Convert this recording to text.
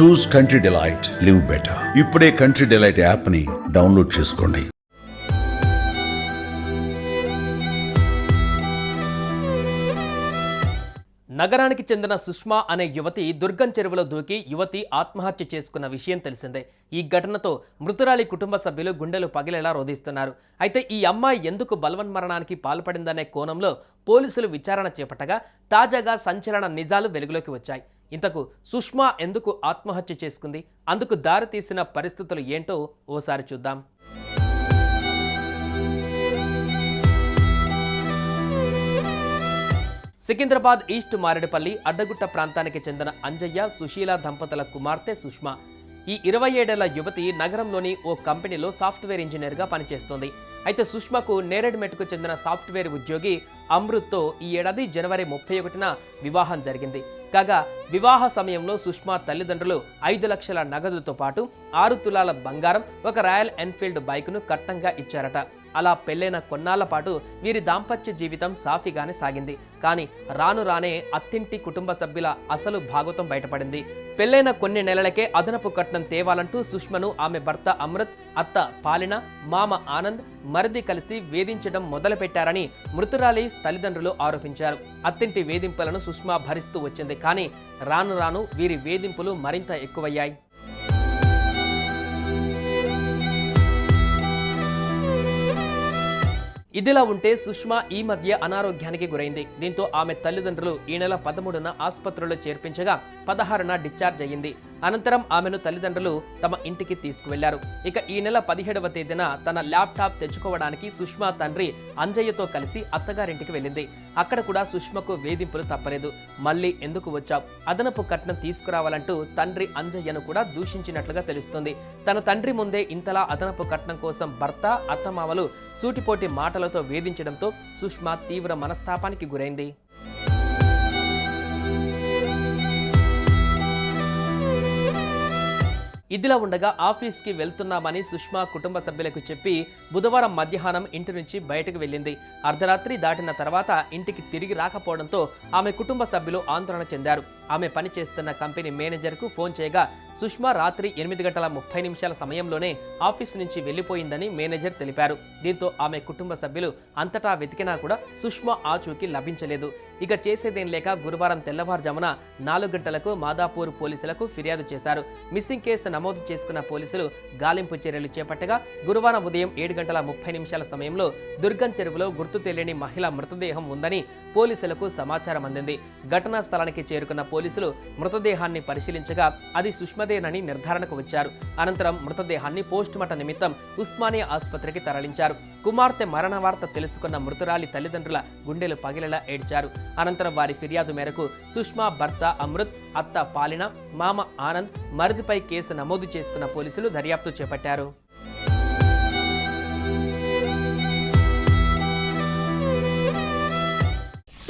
Choose country delight live better ఇప్పుడే country delight యాప్ని download చేసుకోండి. నగరానికి చెందిన సుష్మా అనే యువతి దుర్గం చెరువులో దూకి యువతి ఆత్మహత్య చేసుకున్న విషయం తెలిసిందే. ఈ ఘటనతో మృతురాలి కుటుంబ సభ్యులు గుండెలు పగిలేలా రోధిస్తున్నారు. అయితే ఈ అమ్మాయి ఎందుకు బలవన్మరణానికి పాల్పడిందనే కోణంలో పోలీసులు విచారణ చేపట్టగా తాజాగా సంచలన నిజాలు వెలుగులోకి వచ్చాయి. ఇంతకు సుష్మా ఎందుకు ఆత్మహత్య చేసుకుంది? అందుకు దారితీసిన పరిస్థితులు ఏంటో ఓసారి చూద్దాం. సికింద్రాబాద్ ఈస్ట్ మారేడుపల్లి అడ్డగుట్ట ప్రాంతానికి చెందిన అంజయ్య సుశీల దంపతుల కుమార్తె సుష్మా. ఈ ఇరవై ఏడేళ్ళ యువతి నగరంలోని ఓ కంపెనీలో సాఫ్ట్వేర్ ఇంజనీర్గా పనిచేస్తోంది. అయితే సుష్మకు నేరేడ్మెట్కు చెందిన సాఫ్ట్వేర్ ఉద్యోగి అమృత్తో ఈ ఏడాది జనవరి ముప్పై ఒకటిన వివాహం జరిగింది. కాగా వివాహ సమయంలో సుష్మా తల్లిదండ్రులు ఐదు లక్షల నగదుతో పాటు ఆరు తులాల బంగారం ఒక రాయల్ ఎన్ఫీల్డ్ బైక్ను కట్టంగా ఇచ్చారట. అలా పెళ్ళైన కొన్నాళ్ళ పాటు వీరి దాంపత్య జీవితం సాఫీగానే సాగింది. కానీ రాను రానే అత్తింటి కుటుంబ సభ్యుల అసలు భాగవతం బయటపడింది. పెళ్ళైన కొన్ని నెలలకే అదనపు కట్నం తేవాలంటూ సుష్మను ఆమె భర్త అమృత్ అత్త పాలిన మామ ఆనంద్ మరిది కలిసి వేధించడం మొదలుపెట్టారని మృతురాలి తల్లిదండ్రులు ఆరోపించారు. అత్తింటి వేధింపులను సుష్మా భరిస్తూ వచ్చింది కానీ రాను రాను వీరి వేధింపులు మరింత ఎక్కువయ్యాయి. ఇదిలా ఉంటే సుష్మా ఈ మధ్య అనారోగ్యానికి గురైంది. దీంతో ఆమె తల్లిదండ్రులు ఈ నెల పదమూడున ఆసుపత్రిలో చేర్పించగా పదహారున డిశ్చార్జ్ అయ్యింది. అనంతరం ఆమెను తల్లిదండ్రులు తమ ఇంటికి తీసుకువెళ్ళారు. ఇక ఈ నెల పదిహేడవ తేదీన తన ల్యాప్టాప్ తెచ్చుకోవడానికి సుష్మా తండ్రి అంజయ్యతో కలిసి అత్తగారింటికి వెళ్ళింది. అక్కడ కూడా సుష్మకు వేధింపులు తప్పలేదు. మళ్ళీ ఎందుకు వచ్చావు? అదనపు కట్నం తీసుకురావాలంటూ తండ్రి అంజయ్యను కూడా దూషించినట్లుగా తెలుస్తుంది. తన తండ్రి ముందే ఇంతలా అదనపు కట్నం కోసం భర్త అత్తమామలు సూటిపోటి మాటలతో వేధించడంతో సుష్మా తీవ్ర మనస్తాపానికి గురైంది. ఇదిలా ఉండగా ఆఫీస్కి వెళ్తున్నామని సుష్మా కుటుంబ సభ్యులకు చెప్పి బుధవారం మధ్యాహ్నం ఇంటి నుంచి బయటకు వెళ్ళింది. అర్ధరాత్రి దాటిన తర్వాత ఇంటికి తిరిగి రాకపోవడంతో ఆమె కుటుంబ సభ్యులు ఆందోళన చెందారు. ఆమె పనిచేస్తున్న కంపెనీ మేనేజర్కు ఫోన్ చేయగా సుష్మా రాత్రి ఎనిమిది గంటల ముప్పై నిమిషాల సమయంలోనే ఆఫీస్ నుంచి వెళ్ళిపోయిందని మేనేజర్ తెలిపారు. దీంతో ఆమె కుటుంబ సభ్యులు అంతటా వెతికినా కూడా సుష్మా ఆచూకీ లభించలేదు. ఇక చేసేదేం లేక గురువారం తెల్లవారుజామున నాలుగు గంటలకు మాదాపూర్ పోలీసులకు ఫిర్యాదు చేశారు. మిస్సింగ్ కేసు నమోదు చేసుకున్న పోలీసులు గాలింపు చర్యలు చేపట్టగా గురువారం ఉదయం ఏడు గంటల ముప్పై నిమిషాల సమయంలో దుర్గం చెరువులో గుర్తు తెలియని మహిళ మృతదేహం ఉందని పోలీసులకు సమాచారం అందింది. ఘటనా స్థలానికి చేరుకున్న పోలీసులు పోలీసులు మృతదేహాన్ని పరిశీలించగా అది సుష్మదేనని నిర్ధారణకు వచ్చారు. అనంతరం మృతదేహాన్ని పోస్టుమార్టం నిమిత్తం ఉస్మానియా ఆసుపత్రికి తరలించారు. కుమార్తె మరణ వార్త తెలుసుకున్న మృతురాలి తల్లిదండ్రుల గుండెలు పగిలేలా ఏడ్చారు. అనంతరం వారి ఫిర్యాదు మేరకు సుష్మా భర్త అమృత్ అత్త పాలిన మామ ఆనంద్ మరిదిపై కేసు నమోదు చేసుకున్న పోలీసులు దర్యాప్తు చేపట్టారు.